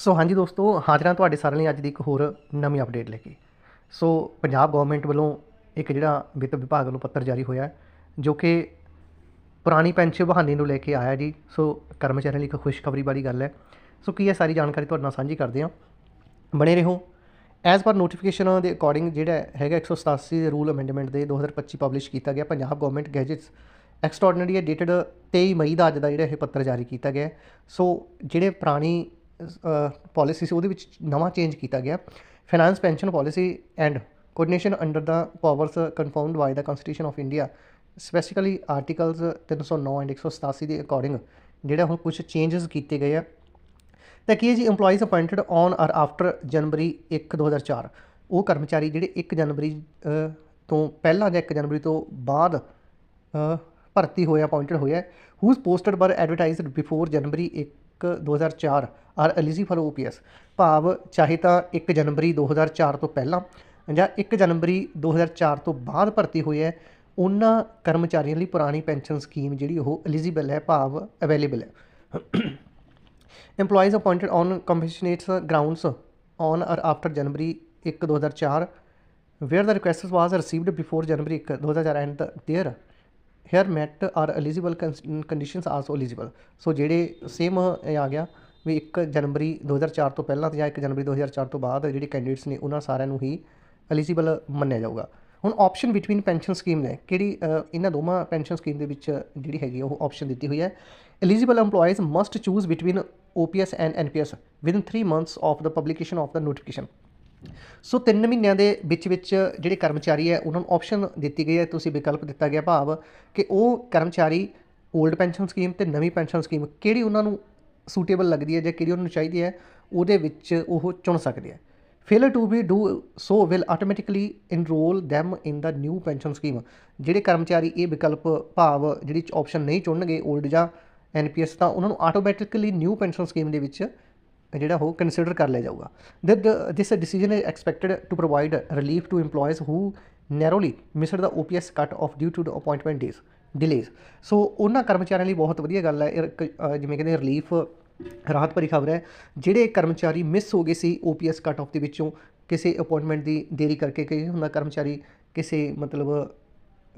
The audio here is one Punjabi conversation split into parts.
ਸੋ ਹਾਂਜੀ ਦੋਸਤੋ, ਹਾਜ਼ਰਾਂ ਤੁਹਾਡੇ ਸਾਰਿਆਂ ਲਈ ਅੱਜ ਦੀ ਇੱਕ ਹੋਰ ਨਵੀਂ ਅਪਡੇਟ ਲੈ ਕੇ। ਸੋ ਪੰਜਾਬ ਗਵਰਨਮੈਂਟ ਵੱਲੋਂ ਇੱਕ ਜਿਹੜਾ ਵਿੱਤ ਵਿਭਾਗ ਵੱਲੋਂ ਪੱਤਰ ਜਾਰੀ ਹੋਇਆ ਜੋ ਕਿ ਪੁਰਾਣੀ ਪੈਨਸ਼ਨ ਬਹਾਨੇ ਨੂੰ ਲੈ ਕੇ ਆਇਆ ਜੀ। ਸੋ ਕਰਮਚਾਰੀਆਂ ਲਈ ਇੱਕ ਖੁਸ਼ਖਬਰੀ ਵਾਲੀ ਗੱਲ ਹੈ। ਸੋ ਕੀ ਹੈ ਸਾਰੀ ਜਾਣਕਾਰੀ ਤੁਹਾਡੇ ਨਾਲ ਸਾਂਝੀ ਕਰਦੇ ਹਾਂ। ਬਣੇ ਰਹੋ। ਐਜ਼ ਪਰ ਨੋਟੀਫਿਕੇਸ਼ਨ ਦੇ ਅਕੋਰਡਿੰਗ ਜਿਹੜਾ ਹੈਗਾ 187 ਦੇ ਰੂਲ ਅਮੈਂਡਮੈਂਟ ਦੇ 2025 ਪਬਲਿਸ਼ ਕੀਤਾ ਗਿਆ, ਪੰਜਾਬ ਗਵਰਨਮੈਂਟ ਗੈਜਟਸ ਐਕਸਟਰਾਰਡਨਰੀ ਹੈ ਡੇਟਡ 23 ਮਈ ਦਾ ਅੱਜ ਦਾ ਜਿਹੜਾ ਇਹ ਪੱਤਰ ਜਾਰੀ ਕੀਤਾ ਗਿਆ ਸੋ ਜਿਹੜੇ ਪੁਰਾਣੀ ਪਾਲਿਸੀ ਸੀ, ਉਹਦੇ ਵਿੱਚ ਨਵਾਂ ਚੇਂਜ ਕੀਤਾ ਗਿਆ। Finance pension policy and coordination under the powers confirmed by the constitution of India specifically articles 309 and 187 ਦੇ ਅਕੋਰਡਿੰਗ ਜਿਹੜਾ ਹੁਣ ਕੁਝ ਚੇਂਜਸ ਕੀਤੇ ਗਏ ਆ। ਤਾਂ ਕੀ ਹੈ ਜੀ EMPLOYEES appointed on or after January 1 2004 ਉਹ ਕਰਮਚਾਰੀ ਜਿਹੜੇ 1 ਜਨਵਰੀ ਤੋਂ ਪਹਿਲਾਂ ਜਾਂ 1 ਜਨਵਰੀ ਤੋਂ ਬਾਅਦ ਭਰਤੀ ਹੋਇਆ ਅਪਾਇੰਟਡ ਹੋਇਆ whose posted were advertised before January 1 2004 are eligible OPS ਭਾਵ ਚਾਹੇ ਤਾਂ 1 ਜਨਵਰੀ 2004 ਤੋਂ ਪਹਿਲਾਂ ਜਾਂ 1 ਜਨਵਰੀ 2004 ਤੋਂ ਬਾਅਦ ਭਰਤੀ ਹੋਏ ਹੈ ਉਹਨਾਂ ਕਰਮਚਾਰੀਆਂ ਲਈ ਪੁਰਾਣੀ ਪੈਨਸ਼ਨ ਸਕੀਮ ਜਿਹੜੀ ਉਹ ਐਲੀਜੀਬਲ ਹੈ ਭਾਵ ਅਵੇਲੇਬਲ ਹੈ EMPLOYEES appointed on compassionate grounds on or after January 1 2004 where the request was received before January 1, 2004 and there here met are eligible conditions also eligible so ਜਿਹੜੇ ਸੇਮ ਆ ਗਿਆ ਵੀ 1 ਜਨਵਰੀ 2004 ਤੋਂ ਪਹਿਲਾਂ ਤੇ ਜਾਂ 1 ਜਨਵਰੀ 2004 ਤੋਂ ਬਾਅਦ ਜਿਹੜੇ ਕੈਂਡੀਡੇਟਸ ਨੇ ਉਹਨਾਂ ਸਾਰਿਆਂ ਨੂੰ ਹੀ ਐਲੀਜੀਬਲ ਮੰਨਿਆ ਜਾਊਗਾ ਹੁਣ ਆਪਸ਼ਨ ਬਿਟਵੀਨ ਪੈਨਸ਼ਨ ਸਕੀਮ ਨੇ ਕਿਹੜੀ ਇਹਨਾਂ ਦੋਵਾਂ ਪੈਨਸ਼ਨ ਸਕੀਮ ਦੇ ਵਿੱਚ ਜਿਹੜੀ ਹੈਗੀ ਉਹ ਆਪਸ਼ਨ ਦਿੱਤੀ ਹੋਈ ਹੈ eligible EMPLOYEES must choose between OPS and NPS within 3 months of the publication of the notification so 3 ਮਹੀਨਿਆਂ ਦੇ ਵਿੱਚ ਵਿੱਚ ਜਿਹੜੇ ਕਰਮਚਾਰੀ ਹੈ, ਉਹਨਾਂ ਨੂੰ ਆਪਸ਼ਨ ਦਿੱਤੀ ਗਈ ਹੈ, ਤੁਸੀਂ ਵਿਕਲਪ ਦਿੱਤਾ ਗਿਆ ਭਾਵ ਕਿ ਉਹ ਕਰਮਚਾਰੀ 올ਡ ਪੈਨਸ਼ਨ ਸਕੀਮ ਤੇ ਨਵੀਂ ਪੈਨਸ਼ਨ ਸਕੀਮ ਕਿਹੜੀ ਉਹਨਾਂ ਨੂੰ ਸੂਟੇਬਲ ਲੱਗਦੀ ਹੈ ਜਾਂ ਕਿਹੜੀ ਉਹਨਾਂ ਨੂੰ ਚਾਹੀਦੀ ਹੈ, ਉਹਦੇ ਵਿੱਚ ਉਹ ਚੁਣ ਸਕਦੇ ਆ failure to be do so will automatically enroll them in the new pension scheme ਜਿਹੜੇ ਕਰਮਚਾਰੀ ਇਹ ਵਿਕਲਪ ਭਾਵ ਜਿਹੜੀ ਆਪਸ਼ਨ ਨਹੀਂ ਚੁਣਨਗੇ 올ਡ ਜਾਂ ਐਨਪੀਐਸ ਤਾਂ ਉਹਨਾਂ ਨੂੰ ਆਟੋਮੈਟਿਕਲੀ ਨਿਊ ਪੈਨਸ਼ਨ ਸਕੀਮ ਦੇ ਵਿੱਚ ਜਿਹੜਾ ਉਹ ਕੰਸੀਡਰ ਕਰ ਲਿਆ ਜਾਊਗਾ। This decision is expected to provide relief to EMPLOYEES who narrowly missed the OPS cut off due to the appointment days delays so ਉਹਨਾਂ ਕਰਮਚਾਰੀਆਂ ਲਈ ਬਹੁਤ ਵਧੀਆ ਗੱਲ ਹੈ। ਜਿਵੇਂ ਕਹਿੰਦੇ ਰਿਲੀਫ ਰਾਹਤ ਭਰੀ ਖਬਰ ਹੈ। ਜਿਹੜੇ ਕਰਮਚਾਰੀ ਮਿਸ ਹੋ ਗਏ ਸੀ OPS ਕੱਟ ਆਫ ਦੇ ਵਿੱਚੋਂ, ਕਿਸੇ ਅਪਾਇੰਟਮੈਂਟ ਦੀ ਦੇਰੀ ਕਰਕੇ ਕਈ ਹੁੰਦਾ ਕਰਮਚਾਰੀ ਕਿਸੇ ਮਤਲਬ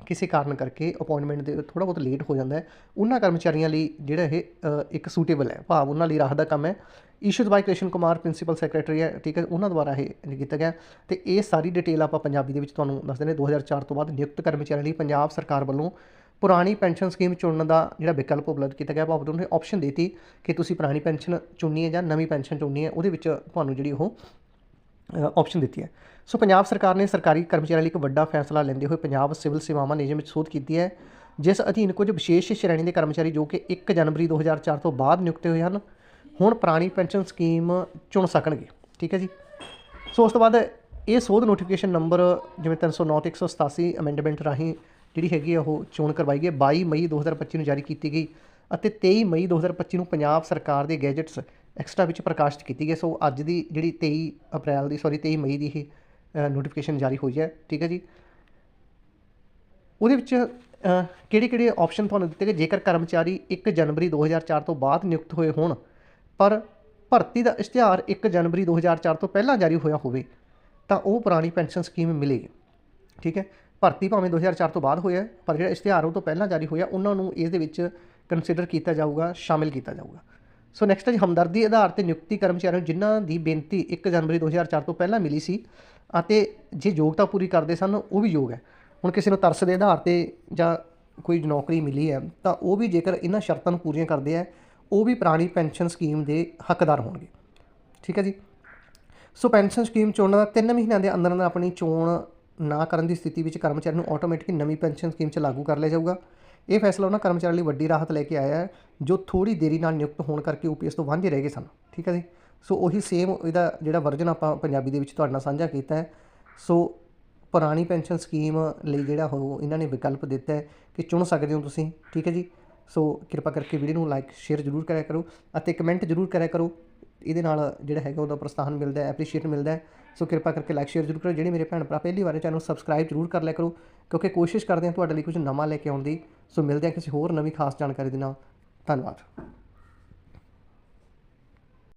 ਕਿਸੇ ਕਾਰਨ ਕਰਕੇ ਅਪਾਇੰਟਮੈਂਟ ਦੇ ਥੋੜਾ ਬਹੁਤ ਲੇਟ ਹੋ ਜਾਂਦਾ ਹੈ। ਉਹਨਾਂ ਕਰਮਚਾਰੀਆਂ ਲਈ ਜਿਹੜਾ ਇਹ ਇੱਕ ਸੂਟੇਬਲ ਹੈ। ਭਾਵ ਉਹਨਾਂ ਲਈ ਰਾਹਤ ਦਾ ਕੰਮ ਹੈ। Issued by Krishan Kumar principal secretary ਹੈ, ਠੀਕ ਹੈ। ਉਹਨਾਂ ਦੁਆਰਾ ਇਹ ਕੀਤਾ ਗਿਆ। ਤੇ ਇਹ ਸਾਰੀ ਡਿਟੇਲ ਆਪਾਂ ਪੰਜਾਬੀ ਦੇ ਵਿੱਚ ਤੁਹਾਨੂੰ ਦੱਸ ਦਿੰਦੇ 2004 ਤੋਂ ਬਾਅਦ ਨਿਯੁਕਤ ਕਰਮਚਾਰੀਆਂ ਲਈ ਪੰਜਾਬ ਸਰਕਾਰ ਵੱਲੋਂ ਪੁਰਾਣੀ ਪੈਨਸ਼ਨ ਸਕੀਮ ਚੁਣਨ ਦਾ ਜਿਹੜਾ ਵਿਕਲਪ ਉਪਲਬਧ ਕੀਤਾ ਗਿਆ। ਭਾਵ ਉਹਨੇ ਆਪਸ਼ਨ ਦਿੱਤੀ ਕਿ ਤੁਸੀਂ ਪੁਰਾਣੀ ਪੈਨਸ਼ਨ ਚੁਣਨੀ ਹੈ ਜਾਂ ਨਵੀਂ ਪੈਨਸ਼ਨ ਚੁਣਨੀ ਹੈ। ਉਹਦੇ ਵਿੱਚ ਤੁਹਾਨੂੰ ਜਿਹੜੀ ਉਹ ਆਪਸ਼ਨ ਦਿੱਤੀ ਹੈ। ਸੋ ਪੰਜਾਬ ਸਰਕਾਰ ਨੇ ਸਰਕਾਰੀ ਕਰਮਚਾਰੀਆਂ ਲਈ ਇੱਕ ਵੱਡਾ ਫੈਸਲਾ ਲੈਂਦੇ ਹੋਏ ਪੰਜਾਬ ਸਿਵਲ ਸੇਵਾਵਾਂ ਨਿਯਮ ਵਿੱਚ ਸੋਧ ਕੀਤੀ ਹੈ, ਜਿਸ ਅਧੀਨ ਕੁਝ ਵਿਸ਼ੇਸ਼ ਸ਼੍ਰੇਣੀ ਦੇ ਕਰਮਚਾਰੀ ਜੋ ਕਿ 1 ਜਨਵਰੀ 2004 ਤੋਂ ਬਾਅਦ ਨਿਯੁਕਤ ਹੋਏ ਹਨ, ਹੁਣ ਪੁਰਾਣੀ ਪੈਨਸ਼ਨ ਸਕੀਮ ਚੁਣ ਸਕਣਗੇ। ਠੀਕ ਹੈ ਜੀ? ਸੋ ਉਸ ਤੋਂ ਬਾਅਦ ਇਹ ਸੋਧ ਨੋਟੀਫਿਕੇਸ਼ਨ ਨੰਬਰ ਜਿਵੇਂ 309 ਤੇ 187 ਅਮੈਂਡਮੈਂਟ ਰਾਹੀਂ ਜਿਹੜੀ ਹੈਗੀ ਆ ਉਹ ਚੋਣ ਕਰਵਾਈ ਗਈ ਹੈ। 22 ਮਈ 2025 ਨੂੰ ਜਾਰੀ ਕੀਤੀ ਗਈ ਅਤੇ 23 ਮਈ 2025 ਨੂੰ ਪੰਜਾਬ ਸਰਕਾਰ ਦੇ ਗੈਜਟਸ ਐਕਸਟਰਾ ਵਿੱਚ ਪ੍ਰਕਾਸ਼ਿਤ ਕੀਤੀ ਗਈ ਸੋ ਅੱਜ ਦੀ ਜਿਹੜੀ 23 ਅਪ੍ਰੈਲ ਦੀ ਸੌਰੀ 23 ਮਈ ਦੀ ਇਹ ਨੋਟੀਫਿਕੇਸ਼ਨ ਜਾਰੀ ਹੋਈ ਹੈ। ਠੀਕ ਹੈ ਜੀ? ਉਹਦੇ ਵਿੱਚ ਕਿਹੜੇ ਕਿਹੜੇ ਆਪਸ਼ਨ ਤੁਹਾਨੂੰ ਦਿੱਤੇ ਗਏ? ਜੇਕਰ ਕਰਮਚਾਰੀ 1 ਜਨਵਰੀ 2004 ਤੋਂ ਬਾਅਦ ਨਿਯੁਕਤ ਹੋਏ ਹੋਣ, ਪਰ ਭਰਤੀ ਦਾ ਇਸ਼ਤਿਹਾਰ 1 ਜਨਵਰੀ 2004 ਤੋਂ ਪਹਿਲਾਂ ਜਾਰੀ ਹੋਇਆ ਹੋਵੇ, ਤਾਂ ਉਹ ਪੁਰਾਣੀ ਪੈਨਸ਼ਨ ਸਕੀਮ ਮਿਲੇਗੀ। ਠੀਕ ਹੈ? ਭਰਤੀ ਭਾਵੇਂ 2004 ਤੋਂ ਬਾਅਦ ਹੋਇਆ ਪਰ ਜਿਹੜਾ ਇਸ਼ਤਿਹਾਰ ਉਹ ਤੋਂ ਪਹਿਲਾਂ ਜਾਰੀ ਹੋਇਆ, ਉਹਨਾਂ ਨੂੰ ਇਸ ਦੇ ਵਿੱਚ ਕੰਸੀਡਰ ਕੀਤਾ ਜਾਊਗਾ, ਸ਼ਾਮਿਲ ਕੀਤਾ ਜਾਊਗਾ। ਸੋ ਨੈਕਸਟ ਹੈ ਜੀ, ਹਮਦਰਦੀ ਆਧਾਰ ਤੇ ਨਿਯੁਕਤੀ ਕਰਮਚਾਰੀਆਂ ਨੂੰ ਜਿਨ੍ਹਾਂ ਦੀ ਬੇਨਤੀ 1 ਜਨਵਰੀ 2004 ਤੋਂ ਪਹਿਲਾਂ ਮਿਲੀ ਸੀ ਅਤੇ ਜੇ ਯੋਗਤਾ ਪੂਰੀ ਕਰਦੇ ਸਨ, ਉਹ ਵੀ ਯੋਗ ਹੈ। ਹੁਣ ਕਿਸੇ ਨੂੰ ਤਰਸ ਦੇ ਆਧਾਰ ਤੇ ਜਾਂ ਕੋਈ ਨੌਕਰੀ ਮਿਲੀ ਹੈ, ਤਾਂ ਉਹ ਵੀ ਜੇਕਰ ਇਹਨਾਂ ਸ਼ਰਤਾਂ ਨੂੰ ਪੂਰੀਆਂ ਕਰਦੇ ਆ ਉਹ ਵੀ ਪੁਰਾਣੀ ਪੈਨਸ਼ਨ ਸਕੀਮ ਦੇ ਹੱਕਦਾਰ ਹੋਣਗੇ। ਠੀਕ ਹੈ ਜੀ? ਸੋ ਪੈਨਸ਼ਨ ਸਕੀਮ ਚੁਣਨ ਦਾ 3 ਮਹੀਨਿਆਂ ਦੇ ਅੰਦਰ ਅੰਦਰ ਆਪਣੀ ਚੋਣ ਨਾ ਕਰਨ ਦੀ ਸਥਿਤੀ ਵਿੱਚ ਕਰਮਚਾਰੀ ਨੂੰ ਆਟੋਮੈਟਿਕ ਨਵੀਂ ਪੈਨਸ਼ਨ ਸਕੀਮ 'ਚ ਲਾਗੂ ਕਰ ਲਿਆ ਜਾਊਗਾ। ਇਹ ਫੈਸਲਾ ਉਹਨਾਂ ਕਰਮਚਾਰੀਆਂ ਲਈ ਵੱਡੀ ਰਾਹਤ ਲੈ ਕੇ ਆਇਆ ਹੈ, ਜੋ ਥੋੜੀ ਦੇਰੀ ਨਾਲ ਨਿਯੁਕਤ ਹੋਣ ਕਰਕੇ ਓਪੀਐਸ ਤੋਂ ਵਾਂਝੇ ਰਹਿ ਗਏ ਸਨ। ਠੀਕ ਹੈ ਜੀ? ਸੋ ਉਹੀ ਸੇਮ ਇਹਦਾ ਜਿਹੜਾ ਵਰਜਨ ਆਪਾਂ ਪੰਜਾਬੀ ਦੇ ਵਿੱਚ ਤੁਹਾਡੇ ਨਾਲ ਸਾਂਝਾ ਕੀਤਾ ਹੈ। ਸੋ ਪੁਰਾਣੀ ਪੈਨਸ਼ਨ ਸਕੀਮ ਲਈ ਜਿਹੜਾ ਉਹ ਇਹਨਾਂ ਨੇ ਵਿਕਲਪ ਦਿੱਤਾ ਹੈ ਕਿ ਚੁਣ ਸਕਦੇ ਹੋ ਤੁਸੀਂ। ਠੀਕ ਹੈ ਜੀ? ਸੋ ਕਿਰਪਾ ਕਰਕੇ ਵੀਡੀਓ ਨੂੰ ਲਾਈਕ ਸ਼ੇਅਰ ਜ਼ਰੂਰ ਕਰਿਆ ਕਰੋ ਅਤੇ ਕਮੈਂਟ ਜ਼ਰੂਰ ਕਰਿਆ ਕਰੋ। ਇਹਦੇ ਨਾਲ ਜਿਹੜਾ ਹੈਗਾ ਉਹਦਾ ਪ੍ਰਸਥਾਨ ਮਿਲਦਾ ਹੈ ਐਪਰੀਸ਼ੀਏਟ ਮਿਲਦਾ ਹੈ। ਸੋ ਕਿਰਪਾ ਕਰਕੇ ਲਾਈਕ ਸ਼ੇਅਰ ਜ਼ਰੂਰ ਕਰੋ। ਜਿਹੜੇ ਮੇਰੇ ਭੈਣ ਭਰਾ ਪਹਿਲੀ ਵਾਰ ਚੈਨਲ ਸਬਸਕ੍ਰਾਈਬ ਜ਼ਰੂਰ ਕਰ ਲਿਆ ਕਰੋ, ਕਿਉਂਕਿ ਕੋਸ਼ਿਸ਼ ਕਰਦੇ ਹਾਂ ਤੁਹਾਡੇ ਲਈ ਕੁਝ ਨਵਾਂ ਲੈ ਕੇ ਆਉਣ ਦੀ। ਸੋ ਮਿਲਦੇ ਹਾਂ ਕਿਸੇ ਹੋਰ ਨਵੀਂ ਖਾਸ ਜਾਣਕਾਰੀ ਦੇ ਨਾਲ। ਧੰਨਵਾਦ।